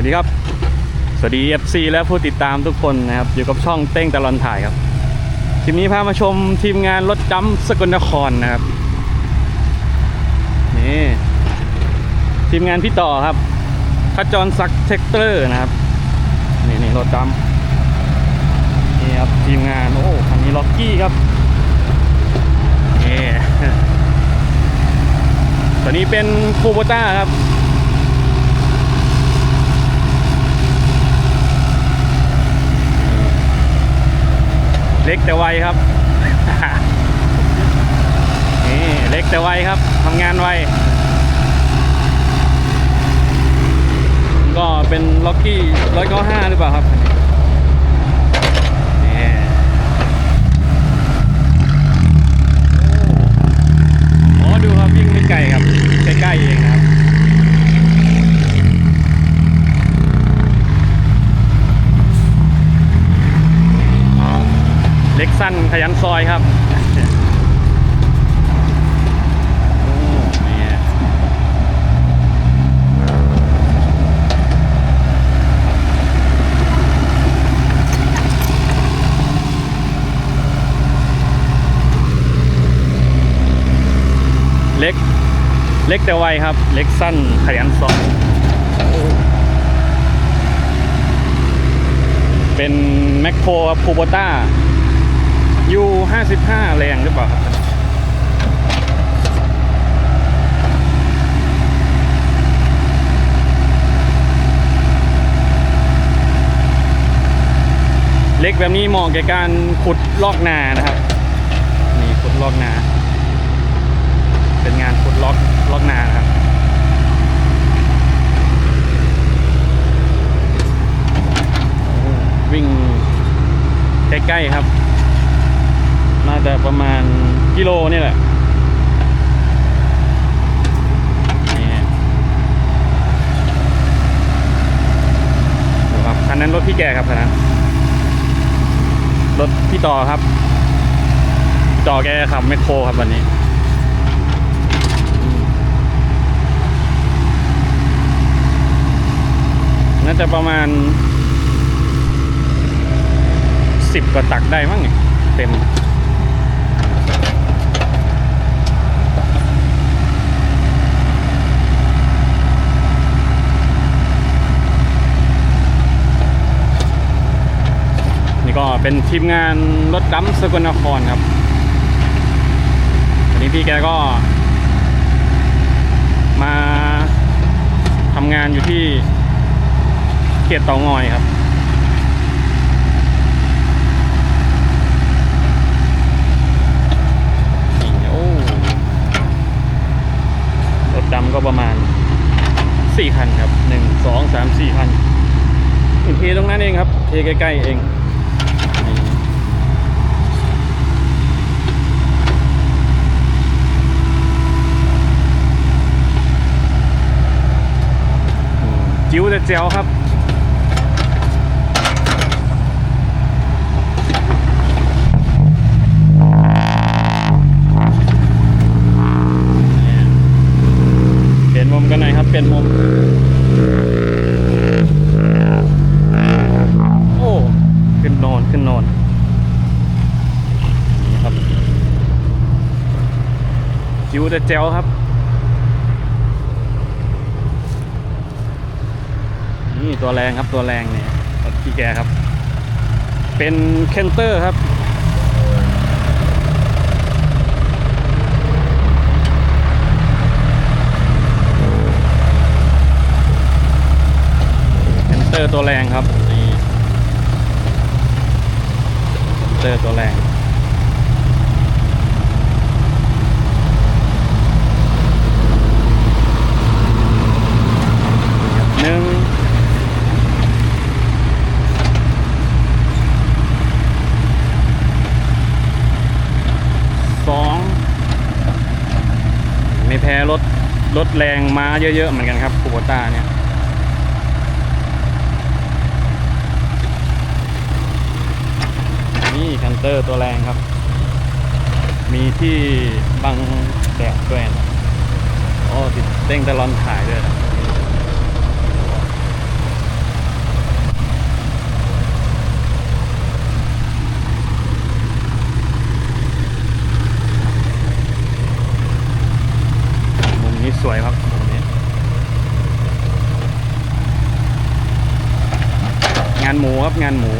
วัสดีครับ สวัสดี FC และผู้ติดตามทุกคนนะครับ อยู่กับช่องเต้งตะลอนถ่ายครับคลิปนี้พามาชมทีมงานรถจำสกลนครนะครับนี่ทีมงานพี่ต่อครับขจรศักดิ์เทคเตอร์นะครับนี่นี่รถจำนี่ครับทีมงานโอ้คันนี้ล็อกกี้ครับนี่ตัวนี้เป็นคูโบต้าครับ เล็กแต่ไวครับ นี่เล็กแต่ไวครับทำงานไว ก็เป็นล็อกกี้ร้อยเก้าห้าหรือเปล่าครับนี่โอ้ดูครับวิ่งไม่ไกลครับ ใกล้ๆเองนะครับ เล็ก สั้นขยันซอยครับเล็ก เล็กแต่ไวครับ เล็กสั้นขยันซอยเป็นแมคโครครับคูโบต้ายู55แรงหรือเปล่าครับเล็กแบบนี้เหมาะแก่การขุดลอกนานะครับ นี่ขุดลอกนา เป็นงานขุดลอกลอกนานะครับ วิ่งใกล้ๆครับ น่าจะประมาณกิโลนี่แหละนี่ครับคันนั้นรถพี่แกครับคันนั้นรถพี่ต่อครับพี่ต่อแกขับแมคโครครับวันนี้น่าจะประมาณสิบกว่าตักได้มั้งเนี่ยเต็ม นี่ก็เป็นทีมงานรถดัมสกลนครครับวันนี้พี่แกก็ มาทำงานอยู่ที่เขตเตางอยครับโอ้รถดำก็ประมาณสี่คันครับหนึ่งสองสามสี่คันเทตรงนั้นเองครับ เทใกล้ ๆ เอง จิ๋วแต่แจ๋วครับ เปลี่ยนมุมกันหน่อยครับ เปลี่ยนมุม โอ้ ขึ้นโนนขึ้นโนนนี่ครับจิ๋วแต่แจวครับ นี่ตัวแรงครับตัวแรงเนี่ยรถพี่แกครับ เป็นเคนเตอร์ครับเซนเตอร์ตัวแรงครับนี่เซนเตอร์ตัวแรงหนึ่งสองไม่ แพ้รถรถแรงม้าเยอะๆเหมือนกันครับคูโบต้าเนี่ยนี่คันเตอร์ตัวแรงครับ มีที่บังแดดด้วยอ๋อติดเต้งตะลอนถ่ายด้วยนะ สวยครับงานหมูครับงานหมู